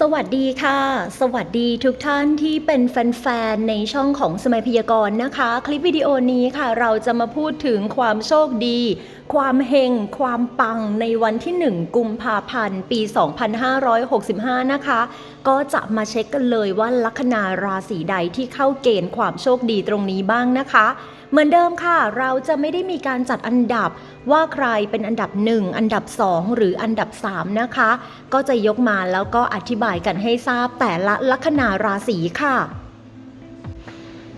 สวัสดีค่ะ สวัสดีทุกท่านที่เป็นแฟนๆ ในช่องของสมัยพยากรณ์นะคะ คลิปวิดีโอนี้ค่ะ เราจะมาพูดถึงความโชคดี ความเฮงความปังในวันที่ 1 กุมภาพันธ์ ปี 2565 นะคะ ก็จะมาเช็คกันเลยว่าลัคนาราศีใดที่เข้าเกณฑ์ความโชคดีตรงนี้บ้างนะคะ เหมือนเดิมค่ะ เราจะไม่ได้มีการจัดอันดับว่าใครเป็นอันดับ 1 อันดับ 2 หรืออันดับ 3 นะคะ ก็จะยกมาแล้วก็อธิบายกันให้ทราบแต่ละลัคนาราศีค่ะ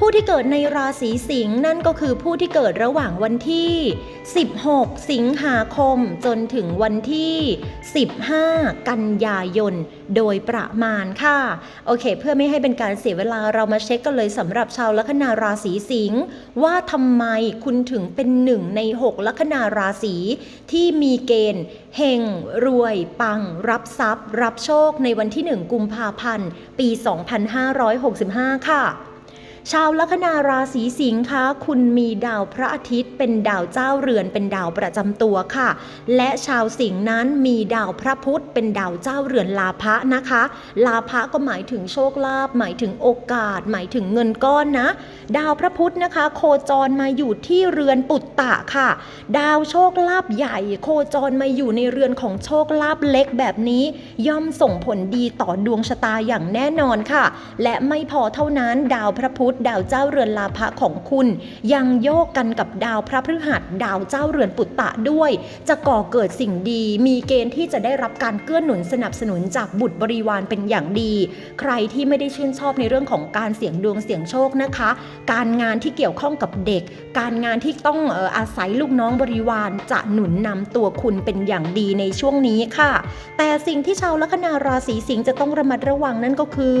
ผู้ที่เกิดในราศีสิงห์นั่นก็คือผู้ที่เกิดระหว่างวันที่ 16 สิงหาคมจนถึงวันที่ 15 กันยายน โดยประมาณค่ะ โอเค เพื่อไม่ให้เป็นการเสียเวลาเรามาเช็คกันเลยสำหรับชาวลัคนาราศีสิงห์ว่าทำไมคุณถึงเป็นหนึ่งใน 6 ลัคนาราศีที่มีเกณฑ์เฮงรวยปัง รับทรัพย์ รับโชคในวันที่ 1 กุมภาพันธ์ ปี 2565 ค่ะ ชาวลัคนาราศีสิงค์คะคุณมีดาวพระอาทิตย์ เป็นดาวเจ้าเรือนเป็นดาวประจำตัวค่ะ และชาวสิงห์นั้นมีดาวพระพุธเป็นดาวเจ้าเรือนลาภะนะคะ ลาภะก็หมายถึงโชคลาภหมายถึงโอกาส หมายถึงเงินก้อนนะ ดาวพระพุธนะคะ โคจรมาอยู่ที่เรือนปุตตะค่ะ ดาวโชคลาภใหญ่ โคจรมาอยู่ในเรือนของโชคลาภเล็กแบบนี้ ย่อมส่งผลดีต่อดวงชะตาอย่างแน่นอนค่ะ และไม่พอเท่านั้นดาวพระพุธดาวเจ้าเรือนลาภะของคุณ ยังโยกกันกับดาวพระพฤหัสดาวเจ้าเรือนปุตตะด้วย จะก่อเกิดสิ่งดี มีเกณฑ์ที่จะได้รับการเกื้อหนุนสนับสนุนจากบุตรบริวารเป็นอย่างดี ใครที่ไม่ได้ชื่นชอบในเรื่องของการเสี่ยงดวงเสี่ยงโชคนะคะ การงานที่เกี่ยวข้องกับเด็ก การงานที่ต้องอาศัยลูกน้องบริวารจะหนุนนำตัวคุณเป็นอย่างดีในช่วงนี้ค่ะ แต่สิ่งที่ชาวลัคนาราศีสิงห์จะต้องระมัดระวังนั่นก็คือ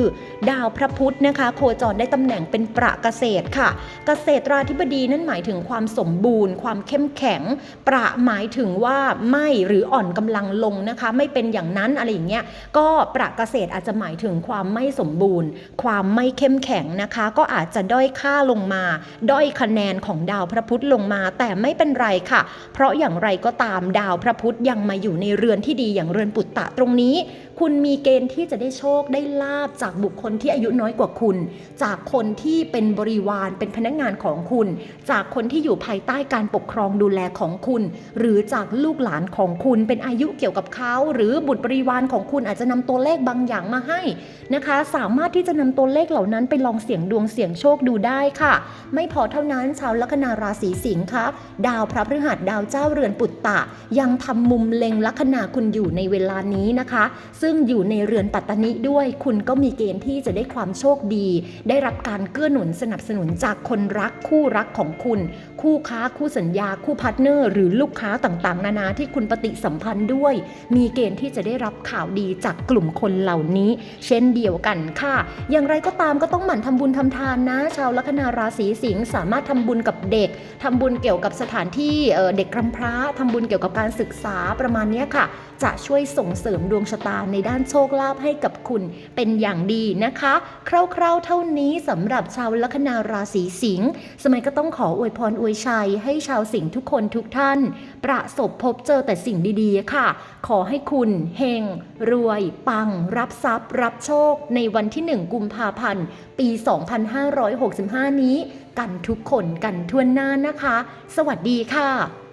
ดาวพระพุธนะคะ โคจรได้ตำแหน่งเป็นประเกษตรค่ะ เกษตราธิบดีนั่นหมายถึงความสมบูรณ์ ความเข้มแข็ง ประหมายถึงว่าไม่หรืออ่อนกำลังลงนะคะ ไม่เป็นอย่างนั้นอะไรอย่างเงี้ยก็ประเกษตรอาจจะหมายถึงความไม่สมบูรณ์ ความไม่เข้มแข็งนะคะ ก็อาจจะด้อยค่าลงมา ด้อยคะแนนของดาวพระพุธลงมา แต่ไม่เป็นไรค่ะ เพราะอย่างไรก็ตามดาวพระพุธยังมาอยู่ในเรือนที่ดีอย่างเรือนปุตตะตรงนี้ คุณมีเกณฑ์ที่จะได้โชคได้ลาบจากบุคคลที่อายุน้อยกว่าคุณ จากคนที่ที่เป็นบริวารเป็นพนักงานของคุณ จากคนที่อยู่ภายใต้การปกครองดูแลของคุณ หรือจากลูกหลานของคุณเป็นอายุเกี่ยวกับเขาหรือบุตรบริวารของคุณอาจจะนำตัวเลขบางอย่างมาให้นะคะ สามารถที่จะนำตัวเลขเหล่านั้นไปลองเสี่ยงดวงเสี่ยงโชคดูได้ค่ะ ไม่พอเท่านั้นชาวลัคนาราศีสิงค์คะดาวพระพฤหัสดาวเจ้าเรือนปุตตะ ยังทำมุมเล็งลัคนาคุณอยู่ในเวลานี้นะคะ ซึ่งอยู่ในเรือนปัตตนิด้วย คุณก็มีเกณฑ์ที่จะได้ความโชคดี ได้รับการเกื้อหนุนสนับสนุนจากคนรักคู่รักของคุณ คู่ค้าคู่สัญญา คู่พาร์ทเนอร์ หรือลูกค้าต่างๆ นานาที่คุณปฏิสัมพันธ์ด้วย มีเกณฑ์ที่จะได้รับข่าวดีจากกลุ่มคนเหล่านี้ เช่นเดียวกันค่ะ อย่างไรก็ตามก็ต้องหมั่นทำบุญทำทานนะ ชาวลัคนาราศีสิงห์สามารถทำบุญกับเด็กทำบุญเกี่ยวกับสถานที่เเด็กกำพร้าทำบุญเกี่ยวกับการศึกษาประมาณนี้ค่ะ จะช่วยส่งเสริมดวงชะตาในด้านโชคลาภให้กับคุณเป็นอย่างดีนะคะ คร่าวๆเท่านี้สำหรับชาวลัคนาราศีสิงห์สมัยก็ต้องขออวยพรอวยชัย ให้ชาวสิงห์ทุกคนทุกท่าน ประสบพบเจอแต่สิ่งดีๆค่ะ ขอให้คุณเฮง รวย ปัง รับทรัพย์ รับโชค ในวันที่ 1 กุมภาพันธ์ ปี 2565 นี้ กันทุกคนกันทั่วหน้านะคะ สวัสดีค่ะ